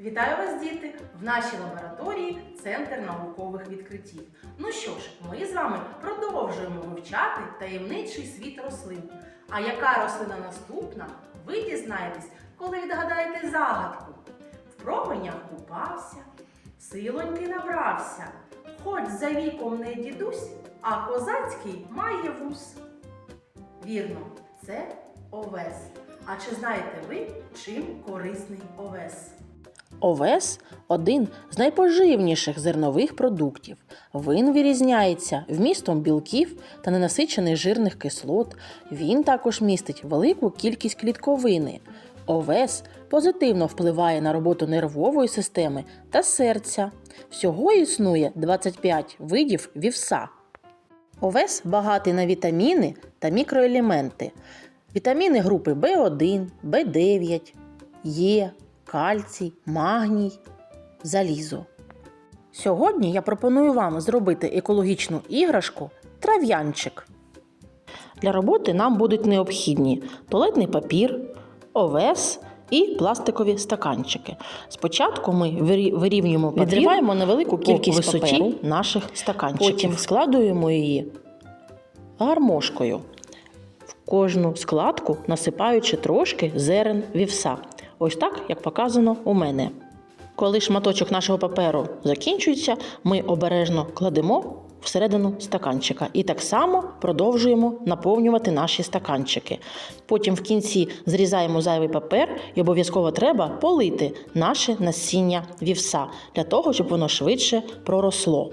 Вітаю вас, діти! В нашій лабораторії Центр наукових відкриттів. Ну що ж, ми з вами продовжуємо вивчати таємничий світ рослин. А яка рослина наступна, ви дізнаєтесь, коли відгадаєте загадку. В променях купався, силоньки набрався, хоч за віком не дідусь, а козацький має вус. Вірно, це овес. А чи знаєте ви, чим корисний овес? Овес один з найпоживніших зернових продуктів. Він вирізняється вмістом білків та ненасичених жирних кислот. Він також містить велику кількість клітковини. Овес позитивно впливає на роботу нервової системи та серця. Всього існує 25 видів вівса. Овес багатий на вітаміни та мікроелементи. Вітаміни групи В1, В9, Е, кальцій, магній, залізо. Сьогодні я пропоную вам зробити екологічну іграшку трав'янчик. Для роботи нам будуть необхідні туалетний папір, овес і пластикові стаканчики. Спочатку ми вирі- вирівнюємо папір, Відриваємо невелику кількість висоті паперу наших стаканчиків. Потім складуємо її гармошкою. В кожну складку насипаючи трошки зерен вівса. Ось так, як показано у мене. Коли шматочок нашого паперу закінчується, ми обережно кладемо всередину стаканчика і так само продовжуємо наповнювати наші стаканчики. Потім в кінці зрізаємо зайвий папер і обов'язково треба полити наше насіння вівса для того, щоб воно швидше проросло.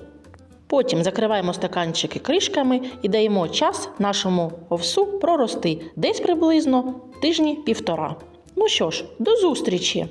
Потім закриваємо стаканчики кришками і даємо час нашому овсу прорости десь приблизно тижні півтора. Ну що ж, до зустрічі!